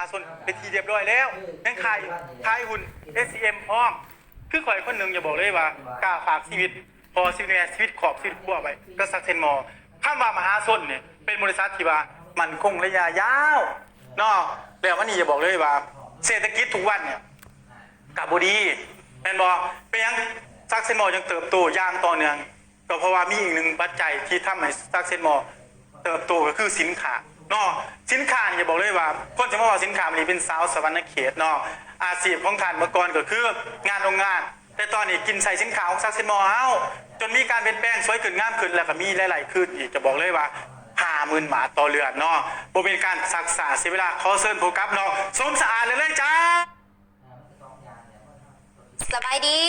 าส่วนเป็นทีเรียบร้อยแล้วยังขายขายหุ่น SCM พร้อม คือข่อยคนหนึ่งอย่าบอกเลยว่ากล้าฝากชีวิต พอชีวิตเนี่ยชีวิตขอบชีวิตขั้วไปก็สักเซนมอข้ามว่ามหาส้นเนี่ยเป็นบริษัทที่ว่ามันคงระยะยาวเนาะแล้ววันนี้อย่าบอกเลยว่า เศรษฐกิจทุกวันเนี่ยกับบดีแม่นบอเป็นหยังซักเซนมอยังเติบโตอย่างต่อเนื่องก็เพราะว่ามีอีกหนึ่งปัจจัยที่ทำให้ซักเซนมอเติบโตก็คือสินค้าเนาะ สินค้านี่จะบอกเลยว่าคนจะมาว่าสินค้ามันนี่เป็นสาวสวรรค์เขตเนาะอาชีพของท่านเมื่อก่อนก็คืองานโรงงาน แต่ตอนนี้กินใส่สินค้าของซักซนมอเฮาจนมีการเปลี่ยนแปลงสวยขึ้นงามขึ้นแล้วก็มีหลายๆขึ้นอีกจะบอกเลยว่าห้าหมื่นบาทต่อเรือนเนาะบ่เป็นการศักษาเสียเวลาขอเชิญผู้กับเนาะสมสะอาดเลยเลยจ้าสบายดี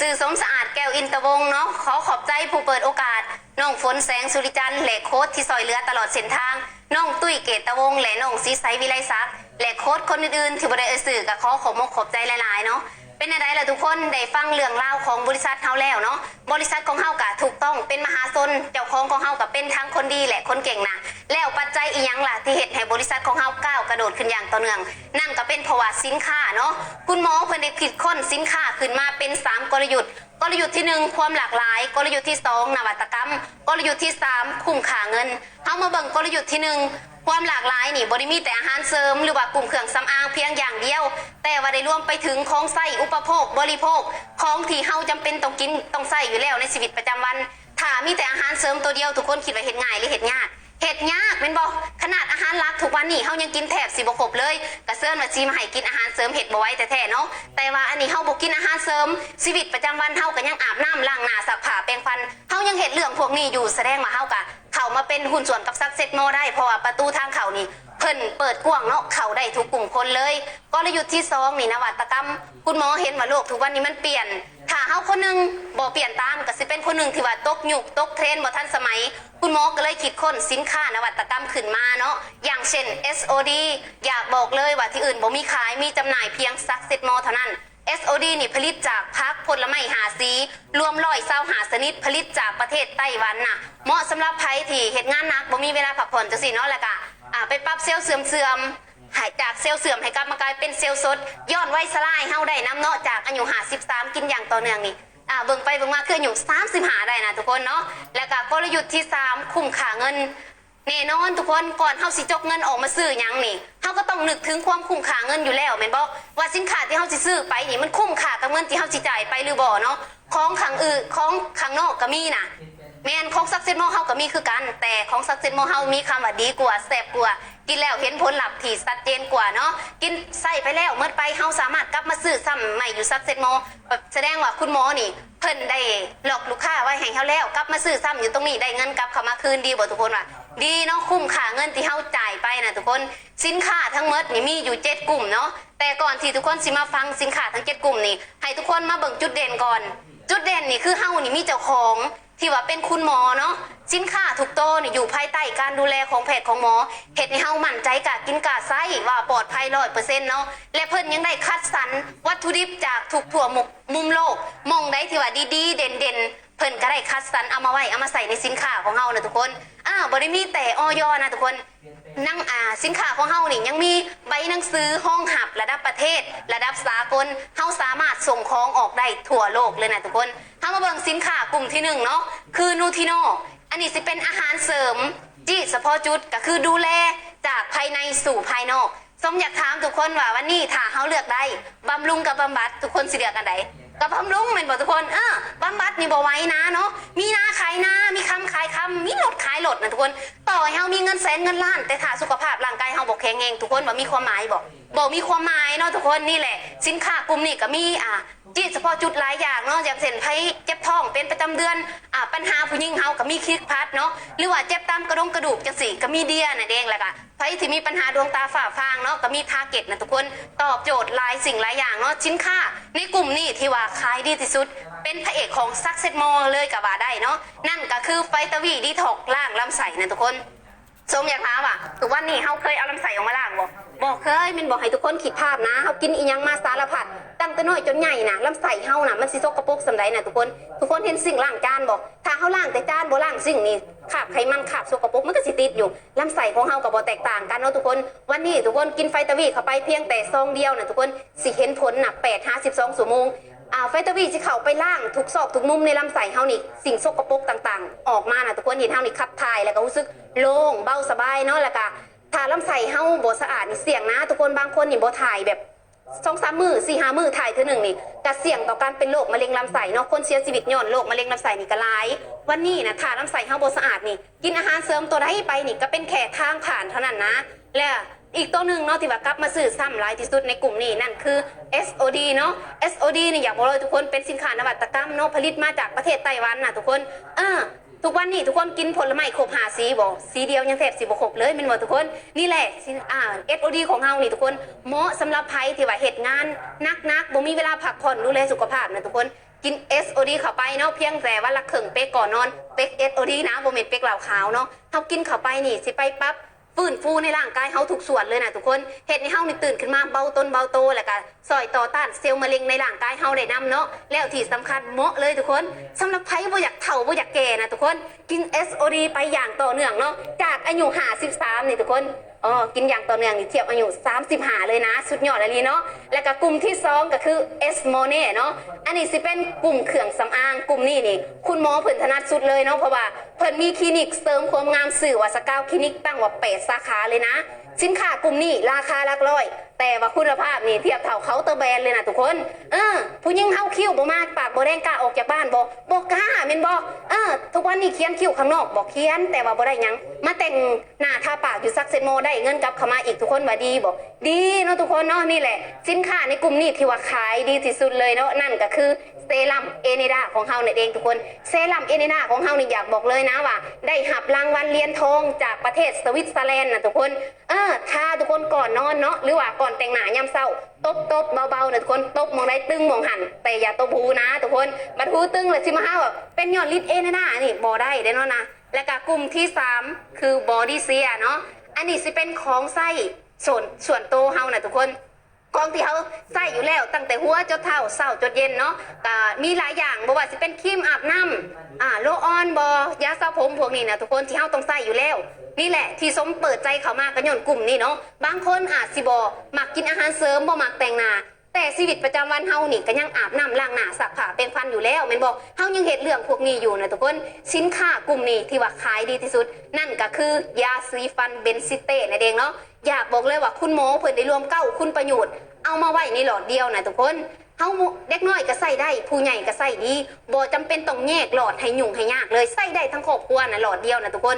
สื่อสมสะอาดแก้วอินตะวงเนาะขอขอบใจผู้เปิดโอกาสน้องฝนแสงสุริจันทร์และโค้ดที่ซอยเรือตลอดเส้นทาง น้องตุ้ยเกตวงศ์และน้องซีไซวิไลศักดิ์และโค้ดคนอื่นๆที่บริเอสื่อกับขอขอบมกขอบใจหลายๆเนาะเป็นอะไรล่ะทุกคนได้ฟังเรื่องเล่าวของบริษัทเฮาแล้วเนาะบริษัทของเฮากะถูกต้องเป็นมหาชนเจ้าของของเฮากะเป็นทั้งคนดีและคนเก่งนะแล้วปัจจัยอีหยังล่ะที่เหตุให้บริษัทของเฮาก้าวกระโดดขึ้นอย่างต่อเนื่อง นั่นก็เป็นเพราะว่าสินค้าเนาะคุณหมอเพิ่นได้คิดค้นสินค้าขึ้นมาเป็น 3 กลยุทธ์ กลยุทธ์ที่ 1 ความหลากหลาย กลยุทธ์ที่ 2 นวัตกรรม กลยุทธ์ที่ 3 คุ้มค่าเงินเฮามาเบิ่งกลยุทธ์ที่ 1ความหลากหลายนี่บ่ได้มีแต่อาหารเสริม หรือว่ากลุ่มเครื่องสำอางเพียงอย่างเดียว แต่ว่าได้รวมไปถึงของใส้อุปโภค บริโภค ของที่เฮาจำเป็นต้องกินต้องใส่อยู่แล้วในชีวิตประจำวัน ถ้ามีแต่อาหารเสริมตัวเดียวทุกคนคิดว่าเฮ็ดง่ายหรือเฮ็ดยาก เห็ดยากเป็นบอกขนาดอาหารหลักทุกวันนี้เฮายังกินแถบสิบครบเลยกระเซินว่าซีมาให้กินอาหารเสริมเห็ดบ่ไว้แต่แท้ๆเนาะแต่ว่าอันนี้เฮาบ่กินอาหารเสริมชีวิตประจำวันเฮาก็ยังอาบน้ำล้างหน้าซักผ้าแปรงฟันเฮายังเห็ดเรื่องพวกนี้อยู่แสดงว่าเฮากะเข้ามาเป็นหุ้นส่วนกับซักเซ็ตโมได้เพราะว่าประตูทางเข้านี่เพิ่นเปิดกว้างเนาะเข้าได้ทุกกลุ่มคนเลยกลยุทธ์ที่สองนี่นวัตกรรม คุณหมอเห็นว่าโลกทุกวันนี้มันเปลี่ยน ถ้าเฮาคนหนึงบ่เปลี่ยนตามก็สิเป็นคนหนึ่งที่ว่าตกยุคตกเทรนด์บ่ทันสมัย คุณหมอก็เลยคิดค้นสินค้านวัตกรรมขึ้นมาเนาะอย่างเช่น SOD อยากบอกเลยว่าที่อื่นบ่มีขายมีจำหน่ายเพียงซักเซ็ตมอเท่านั้น SOD นี่ผลิตจากพักผลไม้หาสี รวมร้อยเศร้าหาสนิทผลิตจากประเทศไต้หวันน่ะ เหมาะสำหรับไผที่เฮ็ดงานหนักบ่มีเวลาพักผ่อนจังซี่เนาะแล้วก็อ่าไปปรับเซลล์เสื่อมเสื่อม หายจากเซลล์เสื่อมให้กลับมากลายเป็นเซลล์สดย้อนไว้สลายเฮาได้น้ำเนาะจากอายุ53กินอย่างต่อเนื่องนี่อ่าเบิ่งไปเบิ่งมาคืออายุ35ได้นะทุกคนเนาะแล้วก็กลยุทธ์ที่ 3 คุ้มค่าเงินแน่นอนทุกคนก่อนเฮาสิจกเงินออกมาซื้อหยังนี่เฮาก็ต้องนึกถึงความคุ้มค่าเงินอยู่แล้วแม่นบ่ว่าสินค้าที่เฮาสิซื้อไปนี่มันคุ้มค่ากับเงินที่เฮาสิจ่ายไปหรือบ่เนาะของขังอื่นของขังนอกก็มีนะ แมนของซักเซนโมเฮาก็มีคือกัน แต่ของซักเซนโมเฮามีคำว่าดีกว่าแซ่บกว่า กินแล้วเห็นผลลัพธ์ที่ชัดเจนกว่าเนาะกินใส่ไปแล้วเมื่อไปเฮาสามารถกลับมาซื้อซ้ำใหม่อยู่ซักเซนโมแบบแสดงว่าคุณหมอนี่เพิ่นได้หลอกลูกค้าไว้ให้เฮาแล้ว กลับมาซื้อซ้ำอยู่ตรงนี้ได้เงินกลับเข้ามาคืนดีบ่ทุกคนว่าดีเนาะคุ้มค่าเงินที่เฮาจ่ายไปนะทุกคนสินค้าทั้งหมดนี่มีอยู่เจ็ดกลุ่มเนาะแต่ก่อนที่ทุกคนสิมาฟังสินค้าทั้งเจ็ดกลุ่มนี่ให้ทุกคนมาเบิ่งจุดเด่นก่อน จุดเด่นนี่คือเฮานี่มีเจ้าของ ที่ว่าเป็นคุณหมอเนาะสินค้าถูกโตวนี่อยู่ภายใต้การดูแลของแพทย์ของหมอเหตุให้เฮามั่นใจกะกินกะไส้ว่าปลอดภัยร้อยเปอร์เซ็นต์เนาะและเพิ่นยังได้คัดสรรวัตถุดิบจากทุกทั่วมุมมุมโลกมองได้ที่ว่าดีๆ เด่นๆ เพิ่นก็ได้คัดสรรเอามาไว้เอามาใส่ในสินค้าของเฮานะทุกคนอ้าวบ่ได้มีแต่ออยนะทุกคน นั่งอ่าสินค้าของเฮานี่ยังมีใบหนังสือห้องหับระดับประเทศ ระดับสากลเฮาสามารถส่งของออกได้ทั่วโลกเลยนะทุกคนเฮามาเบิ่งสินค้ากลุ่มที่หนึ่งเนาะคือนูทิโนอันนี้สิเป็นอาหารเสริมที่เฉพาะจุดก็คือดูแลจากภายในสู่ภายนอกสมอยากถามทุกคนว่าวันนี้ถ้าเฮาเลือกได้บำรุงกับบำบัดทุกคนสิเลือกอันใด กับบำรุงแม่นบอกทุกคนเออบำบัดนี่บ่ไว้นะเนาะมีนาขายนามีคำขายคำมีรถขายรถนะทุกคน ต่อให้เฮามีเงินแสนเงินล้าน แต่ถ้าสุขภาพร่างกายเฮาบอกแข็งแรงทุกคนบ่มีความหมายบอกบอกมีความหมายเนาะทุกคนนี่แหละ สินค้ากลุ่มนี้ก็มีอ่า จีเฉพาะจุดหลายอย่างเนาะอย่างเช่นไผเจ็บท้องเป็นประจำเดือนอ่าปัญหาผู้หญิงเฮาก็มีคิดพัดเนาะหรือว่าเจ็บตามกระดงกระดูกจังซี่ก็มีเดียน่ะเด้งแล้วก็ไผที่มีปัญหาดวงตาฝ้าฟางเนาะก็มีทาร์เก็ตนะทุกคนตอบโจทย์หลายสิ่งหลายอย่างเนาะสินค้าในกลุ่มนี้ที่ว่าขายดีที่สุด เป็นพระเอกของซักเซ็ตโมเลยก็ว่าได้เนาะนั่นก็คือไฟตาวีดีท็อกล่างลำไส้นะทุกคนสมอยากถามว่าทุกวันนี้เฮาเคยเอาลำไส้ออกมาล้างบ่ บอกเคยมันบอกให้ทุกคนคิดภาพนะเฮากินอีหยังมาสารพัดตั้งแต่น้อยจนใหญ่นะลำไส้เฮาน่ะมันสิสกปรกสำใดน่ะทุกคนทุกคนเห็นสิ่งล้างจานบ่ถ้าเฮาล้างแต่จานบ่ล้างสิ่งนี้ขาบไขมันขาบสกปรกมันก็สิติดอยู่ลำไส้ของเฮากับบ่แตกต่างกันเนาะทุกคน วันนี้ทุกคนกินไฟตวีเข้าไปเพียงแต่ซองเดียวนะทุกคนสิเห็นผลน่ะ8 52ชั่วโมงอ่าไฟตวีสิเข้าไปล่างทุกซอกทุกมุมในลำไส้เฮานี่สิ่งสกปรกต่างๆ ออกมานะทุกคนเห็นเฮานี่ขับถ่ายแล้วก็รู้สึกโล่งเบาสบายเนาะแล้วก็ ถ้าลำไส้เฮาบ่สะอาดนี่เสี่ยงนะ ทุกคนบางคนนี่บ่ถ่ายแบบสองสามมือสี่ห้ามือถ่ายเท่าหนึ่งนี่กระเสี่ยงต่อการเป็นโรคมะเร็งลำไส้เนาะคนเสียชีวิตย้อนโรคมะเร็งลำไส้นี่ก็หลาย วันนี้นะถ้าลำไส้เฮาบ่สะอาดนี่ กินอาหารเสริมตัวใดไปนี่ก็เป็นแค่ทางผ่านเท่านั้นนะ และอีกตัวหนึ่งเนาะที่ว่ากลับมาซื้อซ้ำหลายที่สุดในกลุ่มนี้นั่นคือ SOD เนาะ SOD นี่อยากบอกเลยทุกคนเป็นสินค้านวัตกรรมเนาะผลิตมาจากประเทศไต้หวันนะทุกคนเออ ทุกวันนี้ทุกคนกินผลไม้ครบหาสีบ่สีเดียวยังแทบสิบ่ครบเลยมันบ่ทุกคนนี่แหละสิอ่า SOD ของเฮานี่ทุกคนเหมาะสำหรับไผที่ว่าเฮ็ดงานนักๆบ่มีเวลาพักผ่อนดูแลสุขภาพนะทุกคนกิน SOD เข้าไปเนาะเพียงแต่ว่าละครึ่งเป๊กก่อนนอนเป๊ก SOD นะบ่แม่นเป๊กเหล่าขาวเนาะเฮากินเข้าไปนี่สิไปปั๊บ ฟื้นฟูในร่างกายเฮาทุกส่วนเลยนะทุกคนเห็ดในเฮานี่ตื่นขึ้นมาเบาต้นเบาโตแล้วก็ซอยต่อต้านเซลล์มะเร็งในร่างกายเฮาได้นํเนาะแล้วที่สำคัญเหมาะเลยทุกคนสำหรับไผบ่อยากเฒ่าบ่อยากแก่นะทุกคนกิน SOD ไปอย่างต่อเนื่องเนาะจากอายุ53นี่ทุกคน อ๋อกินอย่างต่อเนื่องนี่เทียบอายุ35 เลยนะ สุดยอดเลยเนาะแล้วก็กลุ่มที่สองก็คือเอสโมเน่เนาะอันนี้สิเป็นกลุ่มเครื่องสำอางกลุ่มนี้นี่ คุณหมอเพิ่นถนัดสุดเลยเนาะเพราะว่าเพิ่นมีคลินิกเสริมความงามสื่อว่าสกาวคลินิกตั้งว่าแปดสาขาเลยนะ สินค้ากลุ่มนี้ราคาหลักร้อยแต่ว่าคุณภาพนี่เทียบเท่าเคาน์เตอร์แบรนด์เลยนะทุกคน เออ ผู้หญิงเฮาคิ้วบ่มากปากบ่แดงกล้าออกจากบ้านบ่บ่กล้าแม่นบ่เออ ทุกวันนี้เขียนคิ้วข้างนอกบ่เขียน แต่ว่าบ่ได้หยัง มาแต่งหน้าทาปากอยู่ซักเซนโมได้เงินกลับเข้ามาอีกทุกคนว่าดีบ่ดีเนาะทุกคนเนาะนี่แหละ สินค้าในกลุ่มนี้ที่ว่าขายดีที่สุดเลยเนาะนั่นก็คือเซรั่มเอเนดาของเฮานั่เองทุกคนเซรั่มเอเนดาของเฮานี่อยากบอกเลยนะว่า ได้หับรางวัลเหรียญทองจากประเทศสวิตเซอร์แลนด์นะทุกคน เออทาทุกคนก่อนนอนเนาะหรือว่าก่อนแต่งหน้ายามเศร้าตบตบเบาๆนะทุกคนตบมองได้ตึงมองหันแต่อย่าตบหูนะทุกคนบัดหูตึงเลยสิมาห้าแบบเป็นยอดลิดเอเนดานี่บอได้เด้เนาะนะและก็กลุ่มที่สามคือบอดี้เซียเนาะอันนี้สิเป็นของไส้ส่วนส่วนโตเฮานะทุกคน กองที่เขาใส่อยู่แล้ว ตั้งแต่หัวจนเท้าเศร้าจนเย็นเนาะก็มีหลายอย่างบ่ว่าสิเป็นครีมอาบน้ำอ่าโลออนบอยาสระผมพวกนี้นะทุกคนที่เขาต้องใส่อยู่แล้ว นี่แหละที่สมเปิดใจเขามากกันย่อนกลุ่มนี้เนาะบางคนอาจสิบอมักกินอาหารเสริมบ่มักแต่งหน้า แต่ชีวิตประจำวันเฮานี่ก็ยังอาบน้ำล้างหน้าสักผ้าเป็นฟันอยู่แล้วแม่นบอกเฮายังเห็ดเรื่องพวกนี้อยู่นะทุกคนสินค้ากลุ่มนี้ที่ว่าขายดีที่สุด นั่นก็คือยาสีฟันเบนซิเต้นั่นเองเนาะอยากบอกเลยว่าคุณหมอเพิ่นได้รวมเก้าคุณประโยชน์เอามาไว้ในหลอดเดียวนะทุกคนเฮาเด็กน้อยก็ใส่ได้ ผู้ใหญ่ก็ใส่ดีบ่จำเป็นต้องแยกหลอดให้ยุ่งให้ยากเลยใส่ได้ทั้งครอบครัวนะหลอดเดียวนะทุกคน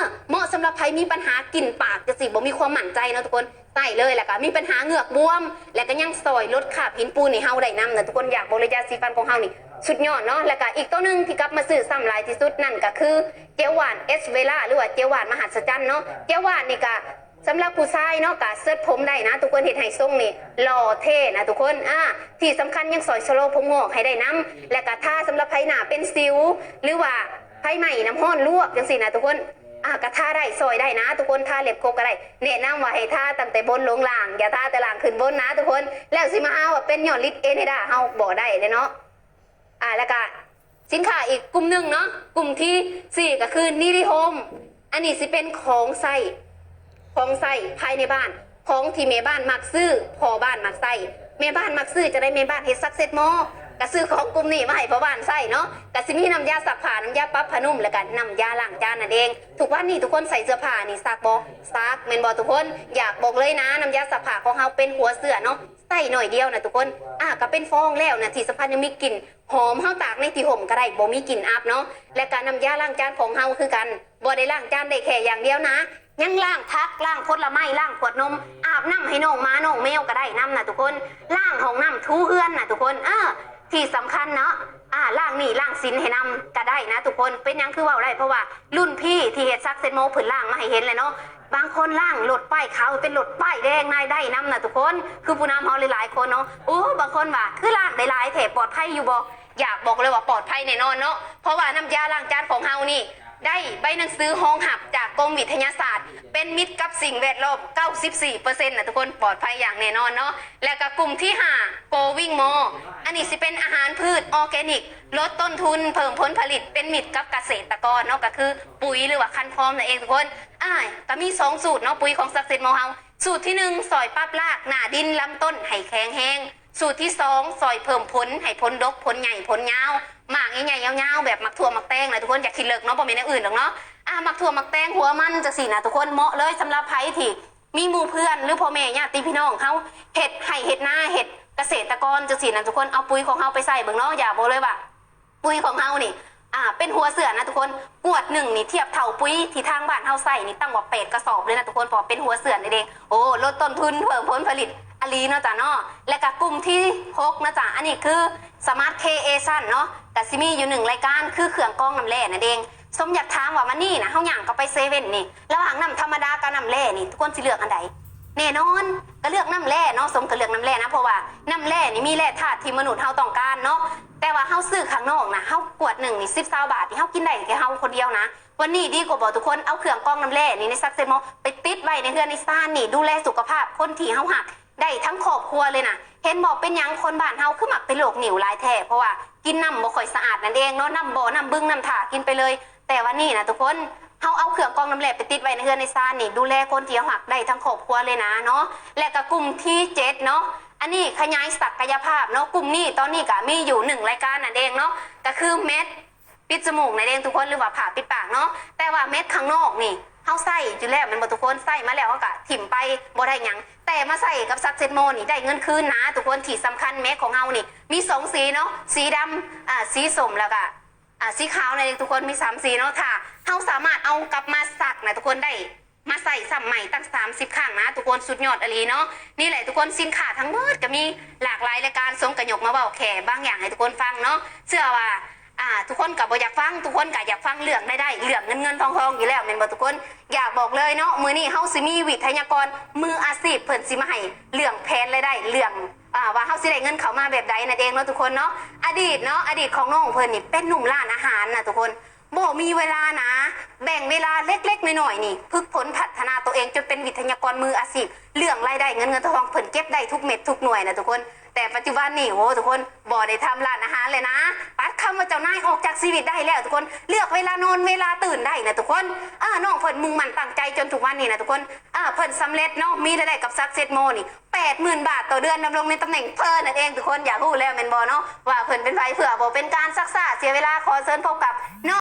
อเหมาะสำหรับใครมีปัญหากลิ่นปากจะสิบ่มีความหมั่นใจนะทุกคนใส่เลยแหละก็มีปัญหาเหงือกบวม และก็ยังซอยลดขาบหินปูนในเฮาได้นํนะทุกคนอยากบอกเลยาสีฟันของเฮานี่สุดยอดเนาะแล้วก็อีกตัวหนึ่งที่กลับมาซื้อซ้ำหลายที่สุดนั่นก็คือเจลหวานเอสเวล่าหรือว่าเจลหวานมหัศจรรย์เนาะเจลหวานนี่ก็สำหรับผู้ชายเนาะกะเสื้อผมได้นะ ทุกคนเห็นไฮทรงนี่หล่อเท่นะทุกคนอ่าที่สำคัญยังสอยชโลผมงอกให้ได้น้ำและกะท่าสำหรับไผหนาเป็นสิว หรือว่าไผใหม่น้ำห้อนลวกจังสินะทุกคน อ่ากระท่าได้ซอยได้นะ ทุกคนท่าเล็บโคกก็ได้แนะนำว่าให้ท่าตั้งแต่บนลงล่าง อย่าท่าแต่ล่างขึ้นบนนะ ทุกคน แล้วสิมาเอาว่าเป็นหย่อนลิตเอเนดาเฮาบอกได้เลยเนาะอ่าแล้วก็สินค้าอีกกลุ่มหนึ่งเนาะกลุ่มที่สี่ก็คือนิริโฮมอันนี้สิเป็นของใส่ของใส่ภายในบ้าน ของที่แม่บ้านมักซื้อพอบ้านมักใส่แม่บ้านมักซื้อจะได้แม่บ้านเฮ็ดซักเซ็ตหมอ กระซื้อของกลุ่มนี้มาให้พ่อบ้านใส่เนาะกระสิมีน้ำยาซักผ้าน้ำยาปรับผ้านุ่มแล้วกันน้ำยาล้างจานนั่นเองทุกวันนี้ทุกคนใส่เสื้อผ้านี่ซักบ่ซักแม่นบ่ทุกคนอยากบอกเลยนะน้ำยาซักผ้าของเฮาเป็นหัวเสื้อเนาะใส่หน่อยเดียวนะทุกคนอะก็เป็นฟองแล้วนะที่สำคัญยังมีกลิ่นหอมเฮาตากในที่ห่มก็ได้บ่มีกลิ่นอับเนาะและการน้ำยาล้างจานของเฮาคือกันบ่ได้ล้างจานได้แค่อย่างเดียวนะยังล่างพักล่างพดละไม้ล่างขวดนม อาบน้ำให้น้องม้าน้องแมวก็ได้น้ำนะทุกคนล่างห้องน้ำทูเอื้อนนะทุกคนเออ ที่สำคัญเนาะอ่าล่างนี่ล่างสินให้นำก็ได้นะ ทุกคนเป็นยังคือว่าได้เพราะว่ารุ่นพี่ที่เฮ็ดซักเซนโมผืนล่างมาให้เห็นเลยเนาะบางคนล่างหลดป้ายเขาเป็นหลดป้ายแดงนายได้น้ำนะทุกคนคือผู้นำเฮาหลายๆคนเนาะโอ้บางคนว่าคือล่างได้หลายแถบปลอดภัยอยู่บ่อยากบอกเลยว่าปลอดภัยแน่นอนเนาะเพราะว่าน้ำยาล้างจานของเฮานี่ ได้ใบหนังสือห้องหับจากกรมวิทยาศาสตร์ เป็นมิตรกับสิ่งแวดล้อม 94%นะทุกคนปลอดภัยอย่างแน่นอนเนาะ และก็กลุ่มที่5 Going More อันนี้สิเป็นอาหารพืชออร์แกนิก ลดต้นทุนเพิ่มผลผลิตเป็นมิตรกับเกษตรกรเนาะก็คือปุ๋ยหรือว่าคันพร้อมนั่นเองทุกคนอ่าก็มี 2 สูตรเนาะปุ๋ยของสักเซนโมเฮาสูตรที่ 1 สอยปั๊บลากหน้าดินลำต้นให้แข็งแห้งสูตรที่2ซอยเพิ่มผลให้ผลดกผลใหญ่ผลยาว หมากใหญ่ๆยาวๆแบบหมักถั่วหมักแตงนะทุกคนอย่าคิดเลิกเนาะบ่มีอย่างอื่นหรอกเนาะอะหมักถั่วหมักแตงหัวมันจะสินะทุกคนเหมาะเลยสำหรับไผที่มีหมู่เพื่อนหรือพ่อแม่ญาติพี่น้องเขาเห็ดให้เห็ดหน้าเห็ดเกษตรกรจะสินะทุกคนเอาปุ๋ยของเขาไปใส่เบิ่งเนาะอย่าบอกเลยว่าปุ๋ยของเฮานี่อ่าเป็นหัวเสือนะทุกคนกวดหนึ่งนี่เทียบเท่าปุ๋ยที่ทางบ้านเฮาใส่นี่ตั้งว่าเป็ดกระสอบเลยนะทุกคนพอเป็นหัวเสือนี่เองโอ้ลดต้นทุนเพิ่มผลผลิต อลีเนาะจ้ะเนาะและก็กลุ่มที่หกนะจ๊ะอันนี้คือสมาร์ทเคเอชันเนาะแต่ซิมีอยู่หนึ่งรายการคือเครื่องกรองน้ำแร่นั่นเองสมอยากถามว่ามันนี่นะเฮาย่างก็ไปเซเว่นนี่ระหว่างน้ำธรรมดากับน้ำแร่นี่ทุกคนสิเลือกอันใดแน่นอนก็เลือกน้ำแร่เนาะสมกับเลือกน้ำแร่นะเพราะว่าน้ำแร่นี่มีแร่ธาตุที่มนุษย์เฮาต้องการเนาะแต่ว่าเฮาซื้อข้างนอกนะเฮากวดหนึ่งนี่สิบเบาทที่เฮากินได้แค่เฮาคนเดียวนะวันนี้ดีกว่าบอกทุกคนเอาเครื่องกรองน้ำแร่นี่ในซักเซโมไปติดไว้ในเฮือนในซ่านนี่ดูแลสุขภาพคนที่เฮาหัก ได้ทั้งครอบครัวเลยนะเห็นบอกเป็นหยังคนบ้านเฮาคือหมักเป็นโรคหนิวหลายแท้เพราะว่ากินน้ำบ่ค่อยสะอาดนั่นเองเนาะน้ำบ่อน้ำบึ้งน้ำถ่ากินไปเลย แต่ว่านี่นะทุกคนเฮาเอาเครื่องกรองน้ำแร่ไปติดไว้ในเฮือนในซ่านนี่ดูแลคนที่หักได้ทั้งครอบครัวเลยนะเนาะและก็กลุ่มที่เจ็ดเนาะอันนี้ขยายศักยภาพเนาะกลุ่มนี้ตอนนี้ก็มีอยู่หนึ่งรายการนั่นเองเนาะก็คือเม็ดปิดจมูกนั่นเองทุกคนหรือว่าผ่าปิดปากเนาะแต่ว่าเม็ดข้างนอกนี่ เฮาใส่อยู่แล้วมันบ่ทุกคนใส่มาแล้วเขาก็ถิ่มไปบ่ได้หยัง แต่มาใส่กับซักเซนโมนี่ได้เงินคืนนะทุกคนที่สำคัญแม็กของเฮานี่ มีสองสีเนาะสีดำอ่าสีส้มแล้วก็อ่าสีขาวในทุกคนมีสามสีเนาะค่ะเราสามารถเอากลับมาสักนะทุกคนได้มาใส่ซ้ำใหม่ตั้ง 30ครั้งนะ ทุกคนสุดยอดอหลีเนาะนี่แหละทุกคนสินค้าทั้งหมดก็มีหลากหลายรายการสงกระหยกมาเบาแขบางอย่างให้ทุกคนฟังเนาะเชื่อว่า อ่า ทุกคนกับอยากฟัง ทุกคนก็อยากฟังเรื่องได้ได้เรื่องเงินเงินทองทองอยู่แล้วเป็นบ่ทุกคน อยากบอกเลยเนาะมือนี้เฮาสิมีวิทยากรมืออาชีพเพิ่นสิมาให้เรื่องแผนรายได้เรื่องอ่าว่าเฮาสิได้เงินเขามาแบบใดนั่นเองเนาะทุกคนเนาะอดีตเนาะอดีตของน้องเพิ่นนี่เป็นหนุ่มร้านอาหารนะทุกคนบ่มีเวลานะ แบ่งเวลาเล็กๆน้อยๆนี่พึกผลพัฒนาตัวเองจนเป็นวิทยากรมืออาชีพเรื่องรายได้เงินเงินทองเพิ่นเก็บได้ทุกเม็ดทุกหน่วยนะทุกคน แต่ปัจจุบันนี่โหทุกคนบ่ได้ทำร้านอาหารเลยนะ ปัดคำว่าเจ้านายออกจากชีวิตได้แล้วทุกคนเลือกเวลานอนเวลาตื่นได้นะทุกคนอ่าน้องเพิ่นมุ่งมั่นตั้งใจจนทุกวันนี้นะทุกคนอ่าเพิ่นสำเร็จเนาะมีรายได้กับซักเซตโมนี่แปดหมื่นบาทต่อเดือนดำรงในตำแหน่งเพิ่นนั่นเองทุกคนอยากรู้แล้วแม่นบ่เนาะว่าเพิ่นเป็นไผเผื่อบ่เป็นการซักษาเสียเวลาขอเชิญพบกับน้อง